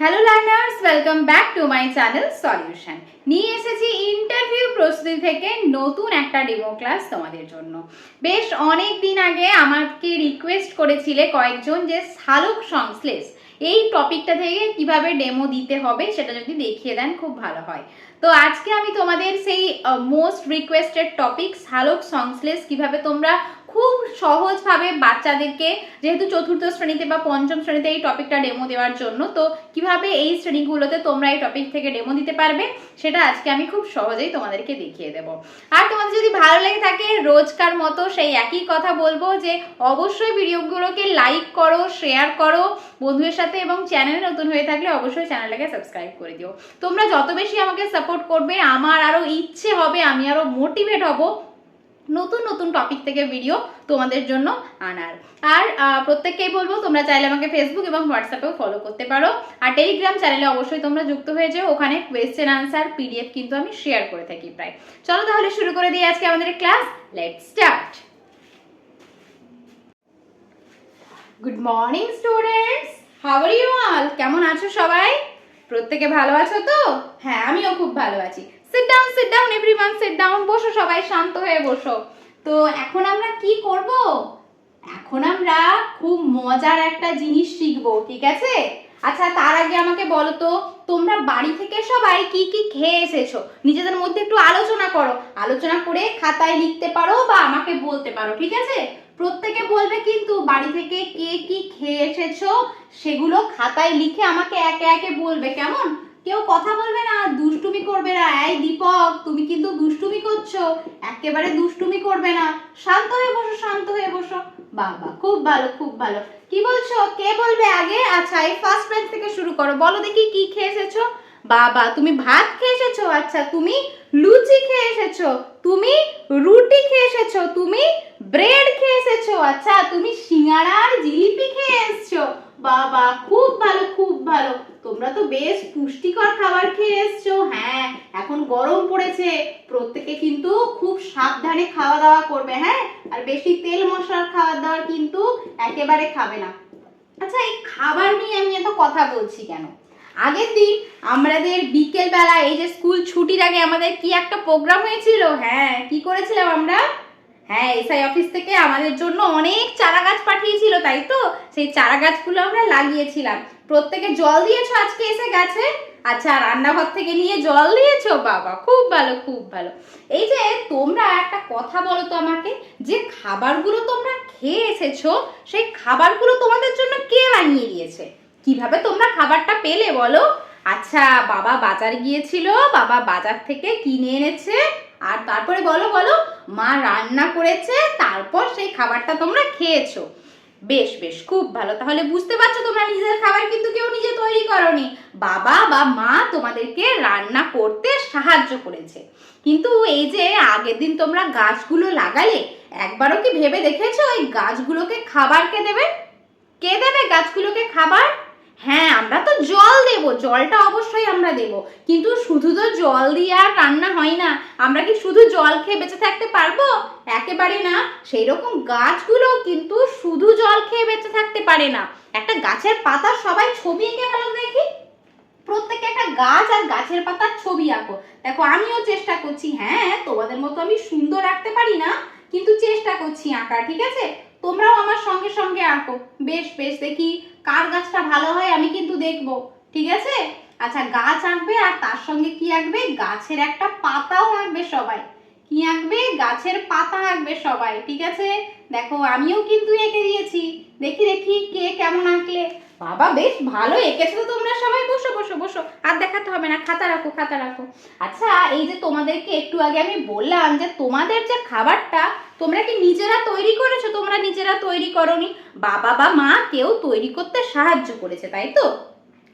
Hello learners welcome back to my channel solution নিয়ে এসেছি interview প্রস্তুতি থেকে নতুন একটা ডেমো ক্লাস তোমাদের জন্য। বেশ অনেক দিন আগে আমাকে রিকোয়েস্ট করেছিলে কয়েকজন যে শালুক সংশ্লেষ, এই টপিকটা থেকে কীভাবে ডেমো দিতে হবে সেটা যদি দেখিয়ে দেন, খুব ভালো হয়। তো আজকে আমি তোমাদের সেই মোস্ট রিকোয়েস্টেড টপিক শালক সংশ্লেষ কীভাবে তোমরা খুব সহজভাবে বাচ্চাদেরকে, যেহেতু চতুর্থ শ্রেণীতে বা পঞ্চম শ্রেণীতে এই টপিকটা ডেমো দেওয়ার জন্য, তো কীভাবে এই শ্রেণীগুলোতে তোমরা এই টপিক থেকে ডেমো দিতে পারবে, সেটা আজকে আমি খুব সহজেই তোমাদেরকে দেখিয়ে দেবো। আর তোমাদের যদি ভালো লেগে থাকে, রোজকার মতো সেই একই কথা বলব যে, অবশ্যই ভিডিওগুলোকে লাইক করো শেয়ার করো, বন্ধুদের সাথে এবং চ্যানেল নতুন হয়ে থাকলে অবশ্যই চ্যানেলটাকে সাবস্ক্রাইব করে দিও। তোমরা যত বেশি আমাকে সাপোর্ট করবে, আমার আরও ইচ্ছে হবে, আমি আরও মোটিভেট হব নতুন নতুন টপিক থেকে ভিডিও তোমাদের জন্য আনার। আর প্রত্যেককেই বলব, তোমরা চাইলে আমাকে ফেসবুক এবং হোয়াটসঅ্যাপেও ফলো করতে পারো। আর টেলিগ্রাম চ্যানেলে অবশ্যই তোমরা যুক্ত হয়ে যাও। ওখানে কোয়েশ্চেন আনসার পিডিএফ কিন্তু আমি শেয়ার করে থাকি প্রায়। চলো তাহলে শুরু করে দিই আজকে আমাদের class late start good morning students how are you all কেমন আছো সবাই? প্রত্যেকে ভালো আছো তো? হ্যাঁ আমিও খুব ভালো আছি। Sit down sit down everyone sit down বসো সবাই, শান্ত হয়ে বসো। তো এখন আমরা কি করব? এখন আমরা খুব মজার একটা জিনিস শিখব, ঠিক আছে? আচ্ছা তার আগে আমাকে বলো তো, তোমরা বাড়ি থেকে সবাই কি কি খেয়ে এসেছ? নিজেদের মধ্যে একটু আলোচনা করো। আলোচনা করে খাতায় লিখতে পারো বা আমাকে বলতে পারো, ঠিক আছে? প্রত্যেকে বলবে কিন্তু বাড়ি থেকে কে কি খেয়ে এসেছ, সেগুলো খাতায় লিখে আমাকে একে একে বলবে, কেমন? কেউ কথা বলবে না, দুষ্টুমি করবে না। এই দীপক, তুমি কিন্তু দুষ্টুমি করছ। একেবারে দুষ্টুমি করবে না। শান্ত হয়ে বসো, শান্ত হয়ে বসো। বাবা, খুব ভালো খুব ভালো। কি বলছো? কে বলবে আগে? আচ্ছা এই ফার্স্ট বেঞ্চ থেকে শুরু করো। বলো দেখি কি খেয়ে এসেছ। বাবা, তুমি ভাত খেয়ে এসেছ? আচ্ছা তুমি লুচি খেয়ে এসেছ? তুমি রুটি খেয়ে এসেছ? তুমি ব্রেড খেয়ে এসেছ? আচ্ছা তুমি সিঙ্গারা আর জিলিপি খেয়ে এসেছ? বাবা, খুব ভালো খুব ভালো। তোমরা তো বেশ পুষ্টিকর খাবার খেয়ে এসছো। হ্যাঁ এখন গরম পড়েছে। প্রত্যেকে কিন্তু খুব সাবধানে খাওয়া দাওয়া করবে হ্যাঁ? আর বেশি তেল মশলার খাবার দাবার কিন্তু একেবারে খাবে না। আচ্ছা এই খাবার নিয়ে আমি এত কথা বলছি কেন? আগের দিন আমাদের বিকেল বেলা এই যে স্কুল ছুটির আগে আমাদের কি একটা প্রোগ্রাম হয়েছিল? হ্যাঁ কি করেছিলাম আমরা? হ্যাঁ এসআই অফিস থেকে আমাদের জন্য অনেক চারা গাছ পাঠিয়েছিল, তাই তো? সেই চারা গাছগুলো আমরা লাগিয়েছিলাম। প্রত্যেকে জল দিয়েছ আজকে এসে গাছে? আচ্ছা রান্নাঘর থেকে নিয়ে জল দিয়েছ? বাবা, খুব ভালো খুব ভালো। এই যে তোমরা একটা কথা বলো তো আমাকে, যে খাবারগুলো তোমরা খেয়ে এসেছ, সেই খাবারগুলো তোমাদের জন্য কে বানিয়ে দিয়েছে? কীভাবে তোমরা খাবারটা পেলে বলো? আচ্ছা বাবা বাজার গিয়েছিল, বাবা বাজার থেকে কিনে এনেছে। আর তারপরে বলো বলো মা রান্না করেছে, তারপর সেই খাবারটা তোমরা খেয়েছো। বেশ বেশ, খুব ভালো। তাহলে বুঝতে পারছ তোমরা নিজের খাবার কিন্তু কেউ নিজে তৈরি করনি। বাবা বা মা তোমাদেরকে রান্না করতে সাহায্য করেছে। কিন্তু এই যে আগের দিন তোমরা গাছগুলো লাগালে, একবারও কি ভেবে দেখেছ? ওই গাছগুলোকে খাবার কে দেবে? কে দেবে গাছগুলোকে খাবার? হ্যাঁ আমরা তো জল দেব, জলটা অবশ্যই আমরা দেব। কিন্তু শুধু তো জল দিয়ে আর রান্না হয় না, আমরা কি শুধু জল খেয়ে বেঁচে থাকতে পারব? একেবারে না সেই রকম গাছগুলো কিন্তু শুধু জল খেয়ে বেঁচে থাকতে পারে না। একটা গাছের পাতা সবাই ছবি এঁকে ভালো দেখি? প্রত্যেকে একটা গাছ আর গাছের পাতার ছবি আঁকো। দেখো, আমিও চেষ্টা করছি হ্যাঁ তোমাদের মতো আমি সুন্দর আঁকতে পারি না, কিন্তু চেষ্টা করছি আঁকা ঠিক আছে? তোমরাও আমার সঙ্গে সঙ্গে আঁকো। বেশ বেশ, দেখি কার গাছটা ভালো হয়, আমি কিন্তু দেখব। ঠিক আছে? আচ্ছা গাছ আঁকবে আর তার সঙ্গে কি আঁকবে? গাছের একটা পাতাও আঁকবে সবাই। কি আঁকবে? গাছের পাতা আঁকবে সবাই। ঠিক আছে? দেখো, আমিও কিন্তু এঁকে দিয়েছি। দেখি দেখি কে কেমন আঁকলে। বাবা, বেশ ভালো, এঁকেছো তো তোমরা সবাই। বসো বসো বসো। আর দেখাতে হবে না, খাতা রাখো খাতা রাখো। আচ্ছা এই যে তোমাদেরকে একটু আগে আমি বললাম যে তোমাদের যে খাবারটা, তোমরা কি নিজেরা তৈরি করেছ? তোমরা নিজেরা তৈরি করনি। বাবা বা মা কেউ তৈরি করতে সাহায্য করেছে, তাই তো?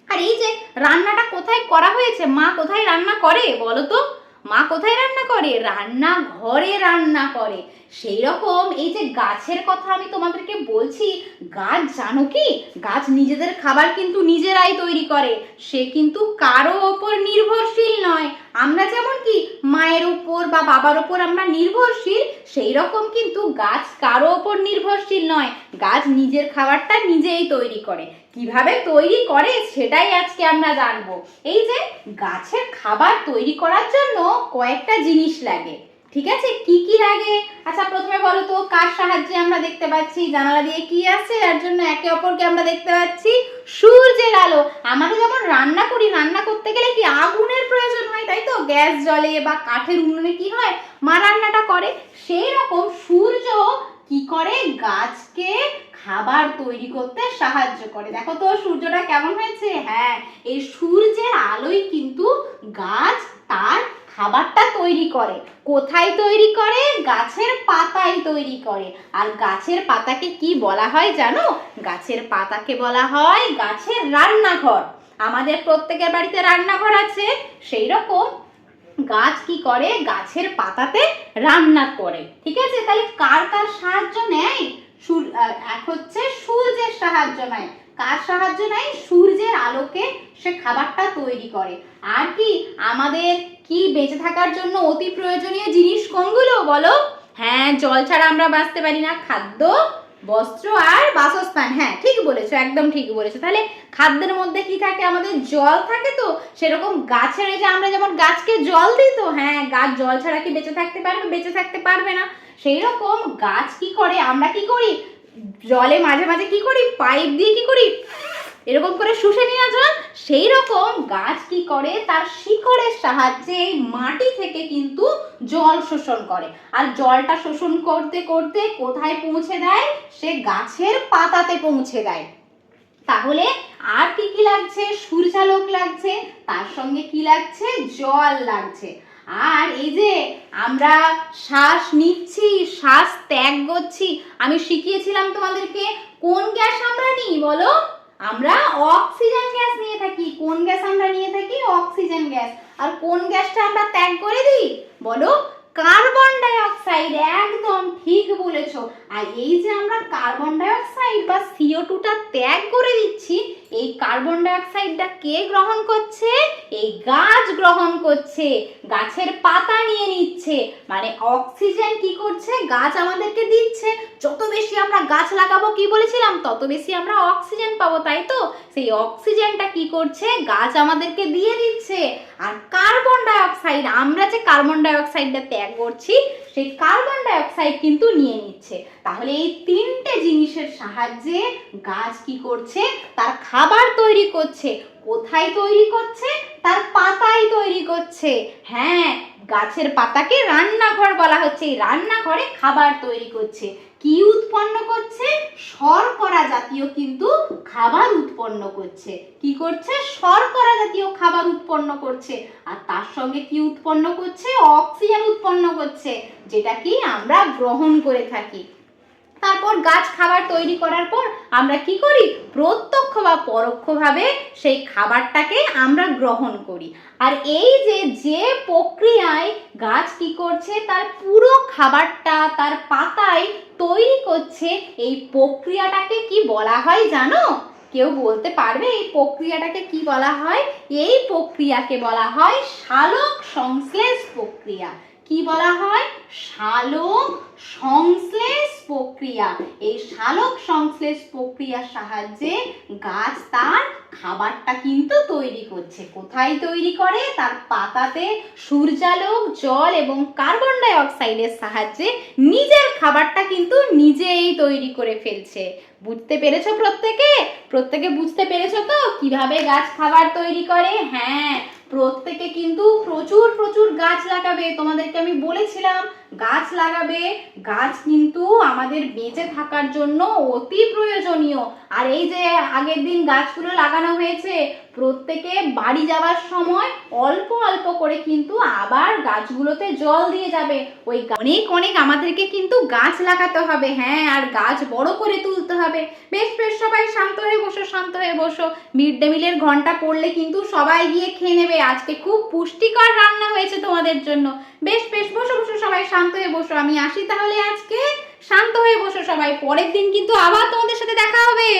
আর এই যে রান্নাটা কোথায় করা হয়েছে? মা কোথায় রান্না করে বলো তো? মা কোথায় রান্না করে? রান্না ঘরে রান্না করে। সেই রকম এই যে গাছের কথা আমি তোমাদেরকে বলছি, গাছ জানো কি? গাছ নিজেদের খাবার কিন্তু নিজেরাই তৈরি করে। সে কিন্তু কারও ওপর নির্ভরশীল নয়। আমরা যেমন কি, মায়ের ওপর বা বাবার ওপর আমরা নির্ভরশীল, সেই রকম কিন্তু গাছ কারও ওপর নির্ভরশীল নয়। গাছ নিজের খাবারটা নিজেই তৈরি করে। কীভাবে তৈরি করে সেটাই আজকে আমরা জানব। এই যে গাছের খাবার তৈরি করার জন্য কয়েকটা জিনিস লাগে। ঠিক আছে? কি কি লাগে? আচ্ছা প্রথমে বলো তো, কার সাহায্যে আমরা দেখতে পাচ্ছি? জানালা দিয়ে কি আছে? এর জন্য একে অপরকে আমরা দেখতে পাচ্ছি। সূর্যের আলো। আমাদের যেমন রান্না করি, রান্না করতে গেলে কি আগুনের প্রয়োজন হয়, তাই তো? গ্যাস জলে বা কাঠের উনুনে কি হয়, মা রান্নাটা করে। সেই রকম সূর্য কি করে? গাছকে খাবার তৈরি করতে সাহায্য করে। দেখো তো, সূর্যটা কেমন হয়েছে? হ্যাঁ এই সূর্যের আলোই কিন্তু গাছ তার খাবারটা তৈরি করে? কোথায় তৈরি করে? গাছের পাতায় তৈরি করে। আর গাছের পাতাকে কি বলা হয় জানো? গাছের পাতাকে বলা হয় গাছের রান্নাঘর। আমাদের প্রত্যেকের বাড়িতে রান্নাঘর আছে। সেই রকম গাছ কি করে? গাছের পাতাতে রান্না করে। ঠিক আছে? তাহলে কার কার সাহায্য নেয়? এক হচ্ছে সূর্যের সাহায্য নেয়। কার সাহায্য নেয়? সূর্যের আলোকে সে খাবারটা তৈরি করে। আর কি, আমাদের কি বেঁচে থাকার জন্য অতি প্রয়োজনীয় জিনিস কোনগুলো বলো? হ্যাঁ জল ছাড়া আমরা বাঁচতে পারি না। খাদ্য, বস্ত্র আর বাসস্থান। হ্যাঁ ঠিক বলেছ, একদম ঠিক বলেছ। তাহলে খাদ্যের মধ্যে কি থাকে? আমাদের জল থাকে তো? সেরকম গাছের যে আমরা যেমন গাছকে জল দিই তো? হ্যাঁ গাছ জল ছাড়া কি বেঁচে থাকতে পারবে? বেঁচে থাকতে পারবে না। সেই রকম গাছ কি করে? আমরা কি করি? জলে মাঝে মাঝে কি করি? পাইপ দিয়ে কি করি? এরকম করে শুষে নিয়ে জল। সেই রকম গাছ কি করে? তার শিকড়ের সাহায্যে এই মাটি থেকে কিন্তু জল শোষণ করে। আর জলটা শোষণ করতে করতে কোথায় পৌঁছে দেয়? সে গাছের পাতাতে পৌঁছে দেয়। তাহলে আর কি কি লাগছে? সূর্যালোক লাগছে, তার সঙ্গে কি লাগছে? জল লাগছে। আর এই যে আমরা শ্বাস নিচ্ছি, শ্বাস ত্যাগ করছি, আমি শিখিয়েছিলাম তোমাদেরকে কোন গ্যাস আমরা নিই, বলো? আমরা অক্সিজেন গ্যাস নিয়ে থাকি। কোন গ্যাস আমরা নিয়ে থাকি? Oxygen gas. আর কোন গ্যাসটা আমরা ত্যাগ করে দিই? বলো? কার্বন ডাই অক্সাইড একদম ঠিক বলেছ। আর এই যে আমরা কার্বন ডাই অক্সাইড বা সিও টুটা ত্যাগ করে দিচ্ছি, এই কার্বন ডাই অক্সাইডটা কে গ্রহণ করছে? গাছ গ্রহণ করছে, গাছের পাতা নিয়ে নিচ্ছে। মানে অক্সিজেন কি করছে? গাছ আমাদেরকে দিচ্ছে। যত বেশি আমরা গাছ লাগাবো, কি বলেছিলাম? তত বেশি আমরা অক্সিজেন পাবো, তাই তো? সেই অক্সিজেনটা কি করছে? গাছ আমাদেরকে দিয়ে দিচ্ছে। আর কার্বন ডাই অক্সাইড আমরা যে কার্বন ডাই অক্সাইডটা ত্যাগ করছি, সেই কার্বন ডাই অক্সাইড কিন্তু নিয়ে নিচ্ছে। তাহলে এই তিনটে জিনিসের সাহায্যে গাছ কি করছে? তার খাবার তৈরি করছে। কোথায় তৈরি করছে? তার পাতায় তৈরি করছে। হ্যাঁ গাছের পাতাকে রান্নাঘর বলা হচ্ছে। এই রান্নাঘরে খাবার তৈরি করছে। কি উৎপন্ন করছে? শর্করা জাতীয় কিন্তু খাবার উৎপন্ন করছে। কি করছে? শর্করা জাতীয় খাবার উৎপন্ন করছে। আর তার সঙ্গে কি উৎপন্ন করছে? অক্সিজেন উৎপন্ন করছে, যেটা কি আমরা গ্রহণ করে থাকি। তারপর গাছ খাবার তৈরি করার পর আমরা কি করি? প্রত্যক্ষ বা পরোক্ষভাবে সেই খাবারটাকে আমরা গ্রহণ করি। আর এই যে যে প্রক্রিয়ায় গাছ কি করছে, তার পুরো খাবারটা, তার পাতায় তৈরি করছে, এই প্রক্রিয়াটাকে কি বলা হয় জানো? কেউ বলতে পারবে এই প্রক্রিয়াটাকে কি বলা হয়? এই প্রক্রিয়াকে বলা হয় সালোক সংশ্লেষ প্রক্রিয়া। কি বলা হয়? সালোক সংশ্লেষ প্রক্রিয়া। এই সালোক সংশ্লেষ প্রক্রিয়ার সাহায্যে গাছ তার খাবারটা কিন্তু তৈরি করছে। কোথায় তৈরি করে? তার পাতাতে সূর্যালোক, জল এবং কার্বন ডাই অক্সাইডের সাহায্যে নিজের খাবারটা কিন্তু নিজেই তৈরি করে ফেলছে। বুঝতে পেরেছ প্রত্যেকে? প্রত্যেকে বুঝতে পেরেছ তো কীভাবে গাছ খাবার তৈরি করে? হ্যাঁ প্রত্যেকে কিন্তু প্রচুর প্রচুর গাছ লাগাবে। তোমাদেরকে আমি বলেছিলাম, গাছ লাগাবে। গাছ কিন্তু আমাদের বেঁচে থাকার জন্য অতি প্রয়োজনীয়। আর এই যে আগের দিন গাছগুলো লাগানো হয়েছে, প্রত্যেকে বাড়ি যাওয়ার সময় অল্প অল্প করে কিন্তু আবার গাছগুলোতে জল দিয়ে যাবে। ওই অনেক অনেক আমাদেরকে কিন্তু গাছ লাগাতে হবে। হ্যাঁ আর গাছ বড় করে তুলতে হবে। বেশ বেশ, সবাই শান্ত হয়ে বসো, শান্ত হয়ে বসো। মিড ডে মিলের ঘণ্টা পড়লে কিন্তু সবাই গিয়ে খেয়ে নেবে। আজকে খুব পুষ্টিকর রান্না হয়েছে তোমাদের জন্য। বেশ বেশ, বসো বসো, সবাই শান্ত হয়ে বসো। আমি আসি তাহলে আজকে। শান্ত হয়ে বসো সবাই। পরের দিন কিন্তু আবার তোমাদের সাথে দেখা হবে।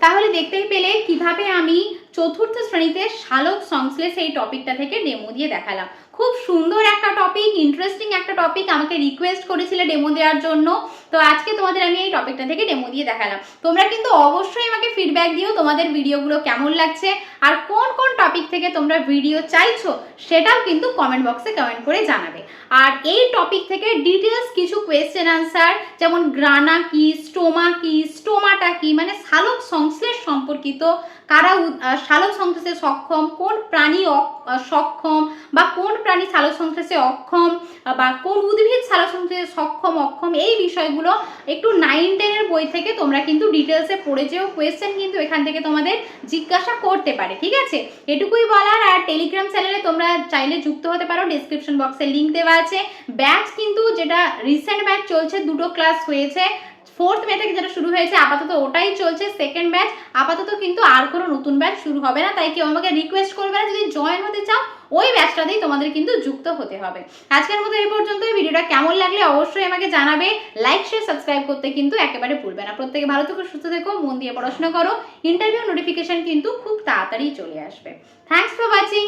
তাহলে দেখতেই পেলে কীভাবে আমি চতুর্থ শ্রেণীতে শালক সংশ্লেষ এই টপিকটা থেকে ডেমো দিয়ে দেখালাম। খুব সুন্দর একটা টপিক ইন্টারেস্টিং একটা টপিক আমাকে রিকোয়েস্ট করেছিলে ডেমো দেওয়ার জন্য। তো আজকে তোমাদের আমি এই টপিকটা থেকে ডেমো দিয়ে দেখালাম। তোমরা কিন্তু অবশ্যই আমাকে ফিডব্যাক দিও তোমাদের ভিডিওগুলো কেমন লাগছে আর কোন কোন টপিক থেকে তোমরা ভিডিও চাইছো সেটাও কিন্তু কমেন্ট বক্সে কমেন্ট করে জানাবে। আর এই টপিক থেকে ডিটেলস কিছু কোয়েশ্চেন আনসার যেমন গ্রানা কি স্টোমা কি স্টোমাটা কি মানে শালক সংশ্লেষ সম্পর্কিত কারা সালোক সংশ্লেষে সক্ষম? কোন প্রাণী সক্ষম? বা কোন প্রাণী সালোক সংশ্লেষে অক্ষম? বা কোন উদ্ভিদ সালোক সংশ্লেষে সক্ষম, অক্ষম? এই বিষয়গুলো একটু নাইন টেনের বই থেকে তোমরা কিন্তু ডিটেলসে পড়ে যেও। কোয়েশ্চেন কিন্তু এখান থেকে তোমাদের জিজ্ঞাসা করতে পারে, ঠিক আছে? এটুকুই বলার আর টেলিগ্রাম চ্যানেলে তোমরা চাইলে যুক্ত হতে পারো। ডিসক্রিপশন বক্সে লিংক দেওয়া আছে। ব্যাচ কিন্তু যেটা রিসেন্ট ব্যাচ চলছে, দুটো ক্লাস হয়েছে। ফোর্থ মে যেটা শুরু হয়েছে, আপাতত ওটাই চলছে। সেকেন্ড ব্যাচ আপাতত কিন্তু আর কোনো নতুন ব্যাচ শুরু হবে না। তাই কেউ আমাকে রিকোয়েস্ট করবে না, যদি জয়েন হতে চাও, ওই ব্যাচটাতেই তোমাদের কিন্তু যুক্ত হতে হবে। আজকের মতো এই পর্যন্ত ভিডিওটা কেমন লাগলে অবশ্যই আমাকে জানাবে। লাইক শেয়ার সাবস্ক্রাইব করতে কিন্তু একেবারে ভুলবে না। প্রত্যেকে ভালো থেকো, সুস্থ থেকো, মন দিয়ে পড়াশোনা করো। ইন্টারভিউ নোটিফিকেশন কিন্তু খুব তাড়াতাড়ি চলে আসবে। Thanks for watching